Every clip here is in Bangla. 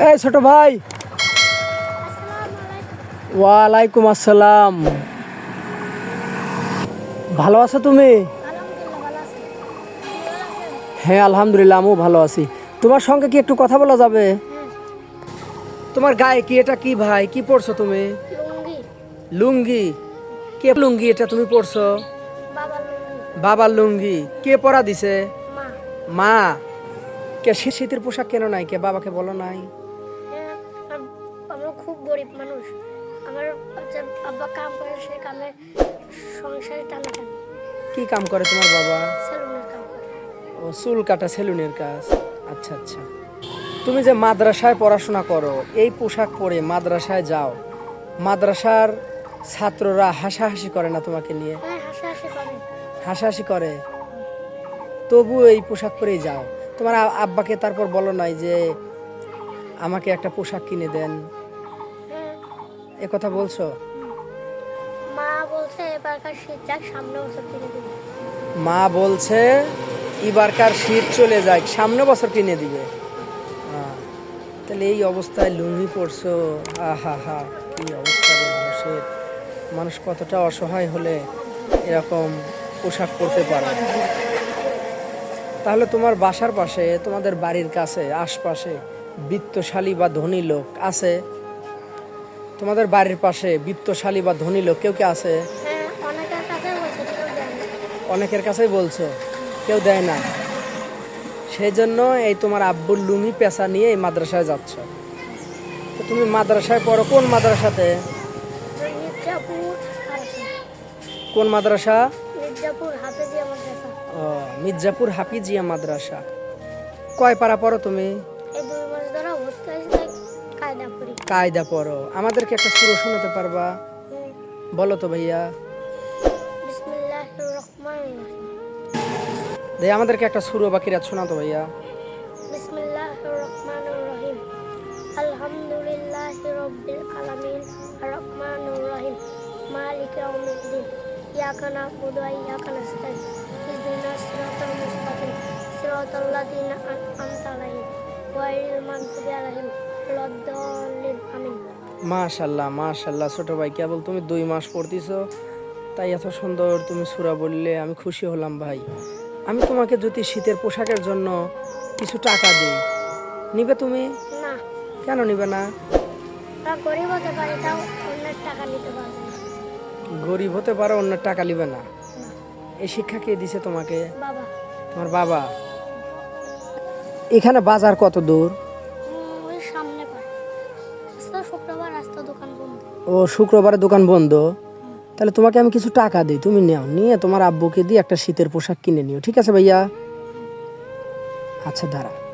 এই ছোট ভাই। ওয়ালাইকুম আসসালাম। ভালো আছো তুমি? হ্যাঁ আলহামদুলিল্লাহ আমিও ভালো আছি। তোমার সঙ্গে কি একটু কথা বলা যাবে? তোমার গায়ে কি এটা কি ভাই? কি পড়ছো তুমি? লুঙ্গি। কে লুঙ্গি এটা তুমি পড়ছো বাবার লুঙ্গি। কে পরা দিছে? মা। মা। কে শীত- শীতের পোশাক কেন নাই? কে বাবাকে বলো নাই? গরিব মানুষ। আমার আব্বা কাম করে সে কামে সংসারে টানা টানি। কি কাম করে তোমার বাবা? সেলুনের কাম করে। ও চুল কাটা সেলুনের কাজ। আচ্ছা আচ্ছা। তুমি যে মাদ্রাসায় পড়াশোনা করো এই পোশাক পরে মাদ্রাসায় যাও। মাদ্রাসার ছাত্ররা হাসাহাসি করে না তোমাকে নিয়ে? হ্যাঁ হাসাহাসি করে। তবু এই পোশাক পরেই যাও। তোমার আব্বাকে তারপর বলো নাই যে আমাকে একটা পোশাক কিনে দেন। এ কথা বলছো? মা বলছে এবারকার শীত যাক সামনে বছর কিনে দিবে। মা বলছে এবারকার শীত চলে যায় সামনে বছর কিনে দিবে। তাহলে এই অবস্থায় লুঙ্গি পড়ছো আহা হা কি অবস্থা রে মানুষের। মানুষ কতটা অসহায় হলে এরকম পোশাক পরতে পারে। তাহলে তোমার বাসার পাশে তোমাদের বাড়ির কাছে আশপাশে বিত্তশালী বা ধনী লোক আছে? তোমাদের বাড়ির পাশে বিত্তশালী বা ধনী লোক কেউ কে আছে? হ্যাঁ অনেকের। কাছেই বলছো কেউ দেয় না। সেই জন্য এই তোমার আব্বুর লুঙ্গি পেশা নিয়ে এই মাদ্রাসায় যাচ্ছ। তো তুমি মাদ্রাসায় পড়ো কোন মাদ্রাসাতে? কোন মাদ্রাসা? মির্জাপুর হাফিজিয়া মাদ্রাসা। কয় পাড়া পড়ো তুমি? কায়দা পড়ো। আমাদেরকে একটা সুরো শোনাতে পারবা? বলো তো ভাইয়া। রহিম। আমাদেরকে একটা সুরো বা কিরাত শোনাতো ভাইয়া। বিসমিল্লাহির রহমানির রহিম। আলহামদুলিল্লাহি রাব্বিল আলামিন। আর রহমানির রহিম। মালিক ইয়াউমিদ্দিন। ইয়াকা না'বুদু ওয়া ইয়াকা নাস্তাইন মাশাল্লাহ মাশাল্লাহ। ছোট ভাই কেবল তুমি দুই মাস পড়তেছো তাই এত সুন্দর তুমি সুরা বললে আমি খুশি হলাম ভাই। আমি তোমাকে যদি শীতের পোশাকের জন্য কিছু টাকা দিই নিবে তুমি? না। কেন নিবে না? গরিব হতে পারি তাও অন্যের টাকা নিতে পারব না। গরিব হতে পারো অন্যের টাকা নিবে না। না। এই শিক্ষা কে দিছে তোমাকে? বাবা। তোমার বাবা। এখানে বাজার কত দূর? ও শুক্রবারে দোকান বন্ধ, তাহলে তোমাকে আমি কিছু টাকা দিই, তুমি নেও, নিয়ে তোমার আব্বুকে দিয়ে একটা শীতের পোশাক কিনে নিও, ঠিক আছে ভাইয়া? আচ্ছা দাঁড়া।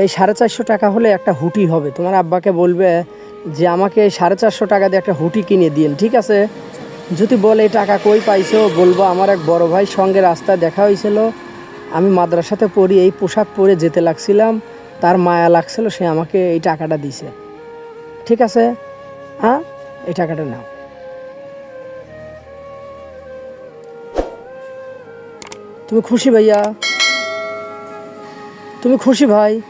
এই সাড়ে চারশো টাকা হলে একটা হুটি হবে। তোমার আব্বাকে বলবে যে, আমাকে এই সাড়ে চারশো টাকা দিয়ে একটা হুটি কিনে দিন ঠিক আছে? যদি বলে টাকা কই পাইছো? বলব, আমার এক বড় ভাই সঙ্গে রাস্তায় দেখা হয়েছিল। আমি মাদ্রাসাতে পড়ি, এই পোশাক পরে যেতে লাগছিলাম। তার মায়া লাগছিল, সে আমাকে এই টাকাটা দিছে। ঠিক আছে? হ্যাঁ এই টাকাটা নাও। তুমি খুশি ভাইয়া? তুমি খুশি ভাই?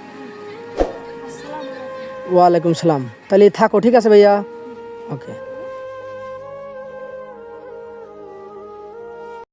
ওয়ালাইকুম সালাম। তাহলে থাকো ঠিক আছে ভাইয়া? ওকে।